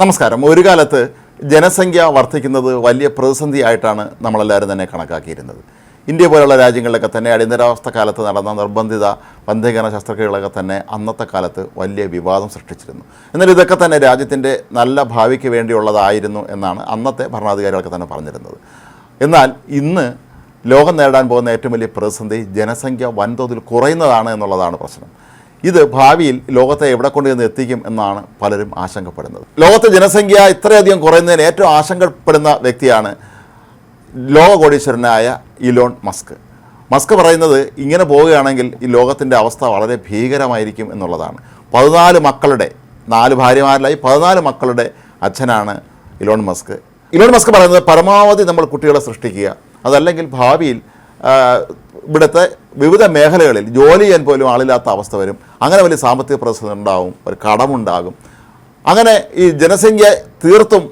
നമസ്കാരം. ഒരു കാലത്ത് ജനസംഖ്യ വർദ്ധിക്കുന്നത് വലിയ പ്രതിസന്ധിയായിട്ടാണ് നമ്മളെല്ലാവരും തന്നെ കണക്കാക്കിയിരുന്നത്. ഇന്ത്യ പോലുള്ള രാജ്യങ്ങളിലൊക്കെ തന്നെ അടിയന്തരാവസ്ഥ കാലത്ത് നടന്ന നിർബന്ധിത വന്ധീകരണ ശസ്ത്രക്രിയകളൊക്കെ തന്നെ അന്നത്തെ കാലത്ത് വലിയ വിവാദം സൃഷ്ടിച്ചിരുന്നു. എന്നാൽ ഇതൊക്കെ തന്നെ രാജ്യത്തിന്റെ നല്ല ഭാവിക്ക് വേണ്ടിയുള്ളതായിരുന്നു എന്നാണ് അന്നത്തെ ഭരണാധികാരികളൊക്കെ തന്നെ പറഞ്ഞിരുന്നത്. എന്നാൽ ഇന്ന് ലോകം നേടാൻ പോകുന്ന ഏറ്റവും വലിയ പ്രതിസന്ധി ജനസംഖ്യ വൻതോതിൽ കുറയുന്നതാണ് എന്നുള്ളതാണ് പ്രശ്നം. ഇത് ഭാവിയിൽ ലോകത്തെ എവിടെ കൊണ്ടുവന്ന് എത്തിക്കും എന്നാണ് പലരും ആശങ്കപ്പെടുന്നത്. ലോകത്തെ ജനസംഖ്യ ഇത്രയധികം കുറയുന്നതിന് ഏറ്റവും ആശങ്കപ്പെടുന്ന വ്യക്തിയാണ് ലോക കോടീശ്വരനായ ഇലോൺ മസ്ക്. മസ്ക് പറയുന്നത് ഇങ്ങനെ പോവുകയാണെങ്കിൽ ഈ ലോകത്തിന്റെ അവസ്ഥ വളരെ ഭീകരമായിരിക്കും എന്നുള്ളതാണ്. പതിനാല് മക്കളുടെ നാല് ഭാര്യമാരിലായി പതിനാല് മക്കളുടെ അച്ഛനാണ് ഇലോൺ മസ്ക്. ഇലോൺ മസ്ക് പറയുന്നത് പരമാവധി നമ്മൾ കുട്ടികളെ സൃഷ്ടിക്കുക. അതല്ലെങ്കിൽ ഭാവിയിൽ ഇവിടുത്തെ വിവിധ മേഖലകളിൽ ജോലി ചെയ്യാൻ പോലും ആളില്ലാത്ത അവസ്ഥ വരും. അങ്ങനെ വലിയ സാമ്പത്തിക പ്രതിസന്ധി ഉണ്ടാകും ഒരു കടമുണ്ടാകും. അങ്ങനെ ഈ ജനസംഖ്യ തീർത്തും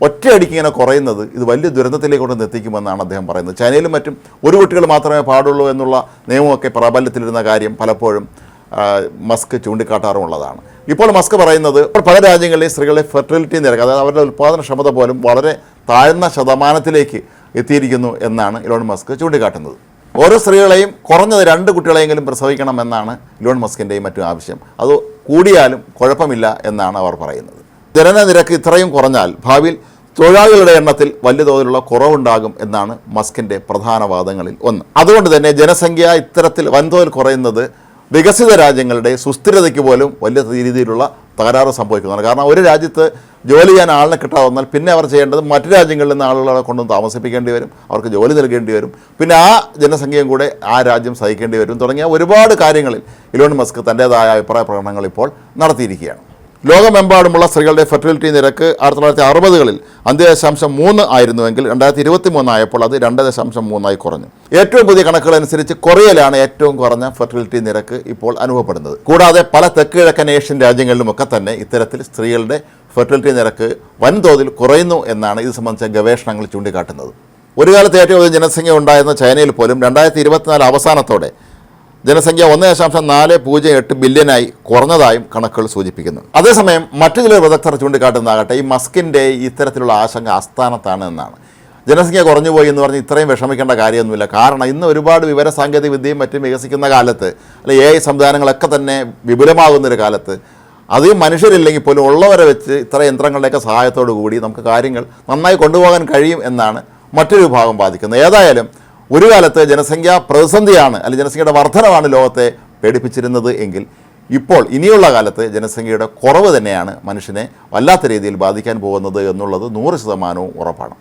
ഒറ്റയടിക്ക് ഇങ്ങനെ കുറയുന്നത് ഇത് വലിയ ദുരന്തത്തിലേക്ക് കൊണ്ട് എത്തിക്കുമെന്നാണ് അദ്ദേഹം പറയുന്നത്. ചൈനയിലും മറ്റും ഒരു കുട്ടികൾ മാത്രമേ പാടുള്ളൂ എന്നുള്ള നിയമമൊക്കെ പ്രാബല്യത്തിലിരുന്ന കാര്യം പലപ്പോഴും മസ്ക് ചൂണ്ടിക്കാട്ടാറുമുള്ളതാണ്. ഇപ്പോൾ മസ്ക് പറയുന്നത് ഇപ്പോൾ പല രാജ്യങ്ങളിലെ സ്ത്രീകളുടെ ഫെർട്ടിലിറ്റി നിരക്ക് അതായത് അവരുടെ ഉൽപ്പാദനക്ഷമത പോലും വളരെ താഴ്ന്ന ശതമാനത്തിലേക്ക് എത്തിയിരിക്കുന്നു എന്നാണ് ഇലോൺ മസ്ക് ചൂണ്ടിക്കാട്ടുന്നത്. ഓരോ സ്ത്രീകളെയും കുറഞ്ഞത് രണ്ട് കുട്ടികളെയെങ്കിലും പ്രസവിക്കണം എന്നാണ് ഇലോൺ മസ്കിന്റെയും മറ്റും ആവശ്യം. അത് കൂടിയാലും കുഴപ്പമില്ല എന്നാണ് അവർ പറയുന്നത്. ജനന നിരക്ക് ഇത്രയും കുറഞ്ഞാൽ ഭാവിയിൽ തൊഴിലാളികളുടെ എണ്ണത്തിൽ വലിയ തോതിലുള്ള കുറവുണ്ടാകും എന്നാണ് മസ്കിന്റെ പ്രധാന വാദങ്ങളിൽ ഒന്ന്. അതുകൊണ്ട് തന്നെ ജനസംഖ്യ ഇത്തരത്തിൽ വൻതോതിൽ കുറയുന്നത് വികസിത രാജ്യങ്ങളുടെ സുസ്ഥിരതയ്ക്ക് പോലും വലിയ രീതിയിലുള്ള തകരാറ് സംഭവിക്കുന്നതാണ്. കാരണം ഒരു രാജ്യത്ത് ജോലി ചെയ്യാൻ ആളിനെ കിട്ടാതെ വന്നാൽ പിന്നെ അവർ ചെയ്യേണ്ടത് മറ്റു രാജ്യങ്ങളിൽ നിന്ന് ആളുകളെ കൊണ്ടും താമസിപ്പിക്കേണ്ടി വരും. അവർക്ക് ജോലി നൽകേണ്ടി വരും. പിന്നെ ആ ജനസംഖ്യയും കൂടെ ആ രാജ്യം സഹിക്കേണ്ടി വരും. തുടങ്ങിയ ഒരുപാട് കാര്യങ്ങളിൽ ഇലോൺ മസ്ക് തന്റേതായ അഭിപ്രായ പ്രകടനങ്ങൾ ഇപ്പോൾ നടത്തിയിരിക്കുകയാണ്. ലോകമെമ്പാടുമുള്ള സ്ത്രീകളുടെ ഫെർട്ടിലിറ്റി നിരക്ക് ആയിരത്തി തൊള്ളായിരത്തി അറുപതുകളിൽ അഞ്ച് ദശാംശം മൂന്ന് ആയിരുന്നുവെങ്കിൽ രണ്ടായിരത്തി ഇരുപത്തി മൂന്നായപ്പോൾ അത് രണ്ട് ദശാംശം മൂന്നായി കുറഞ്ഞു. ഏറ്റവും പുതിയ കണക്കുകൾ അനുസരിച്ച് കൊറിയയിലാണ് ഏറ്റവും കുറഞ്ഞ ഫെർട്ടിലിറ്റി നിരക്ക് ഇപ്പോൾ അനുഭവപ്പെടുന്നത്. കൂടാതെ പല തെക്ക് കിഴക്കൻ ഏഷ്യൻ രാജ്യങ്ങളിലുമൊക്കെ തന്നെ ഇത്തരത്തിൽ സ്ത്രീകളുടെ ഫെർട്ടിലിറ്റി നിരക്ക് വൻതോതിൽ കുറയുന്നു എന്നാണ് ഇത് സംബന്ധിച്ച ഗവേഷണങ്ങൾ ചൂണ്ടിക്കാട്ടുന്നത്. ഒരു കാലത്ത് ഏറ്റവും അധികം ജനസംഖ്യ ഉണ്ടായിരുന്ന ചൈനയിൽ പോലും രണ്ടായിരത്തി ഇരുപത്തിനാല് അവസാനത്തോടെ ജനസംഖ്യ ഒന്ന് ദശാംശം നാല് പൂജ്യം എട്ട് ബില്യനായി കുറഞ്ഞതായും കണക്കുകൾ സൂചിപ്പിക്കുന്നു. അതേസമയം മറ്റു ചില വിദഗ്ധർ ചൂണ്ടിക്കാട്ടുന്നതാകട്ടെ ഈ മസ്കിന്റെ ഇത്തരത്തിലുള്ള ആശങ്ക ആസ്ഥാനത്താണ് എന്നാണ്. ജനസംഖ്യ കുറഞ്ഞുപോയി എന്ന് പറഞ്ഞ് ഇത്രയും വിഷമിക്കേണ്ട കാര്യമൊന്നുമില്ല. കാരണം ഇന്ന് ഒരുപാട് വിവര സാങ്കേതിക വിദ്യയും മറ്റും വികസിക്കുന്ന കാലത്ത് അല്ലെ എ ഐ സംവിധാനങ്ങളൊക്കെ തന്നെ വിപുലമാകുന്നൊരു കാലത്ത് അധികം മനുഷ്യരില്ലെങ്കിൽ പോലും ഉള്ളവരെ വെച്ച് ഇത്ര യന്ത്രങ്ങളുടെയൊക്കെ സഹായത്തോടു കൂടി നമുക്ക് കാര്യങ്ങൾ നന്നായി കൊണ്ടുപോകാൻ കഴിയും എന്നാണ് മറ്റൊരു വിഭാഗം ബാധിക്കുന്നത് ഏതായാലും ഒരു കാലത്ത് ജനസംഖ്യ പ്രതിസന്ധിയാണ് അല്ലെങ്കിൽ ജനസംഖ്യയുടെ വർധനമാണ് ലോകത്തെ പേടിപ്പിച്ചിരുന്നത് എങ്കിൽ ഇപ്പോൾ ഇനിയുള്ള കാലത്ത് ജനസംഖ്യയുടെ കുറവ് തന്നെയാണ് മനുഷ്യനെ വല്ലാത്ത രീതിയിൽ ബാധിക്കാൻ പോകുന്നത് എന്നുള്ളത് നൂറ് ശതമാനവും ഉറപ്പാണ്.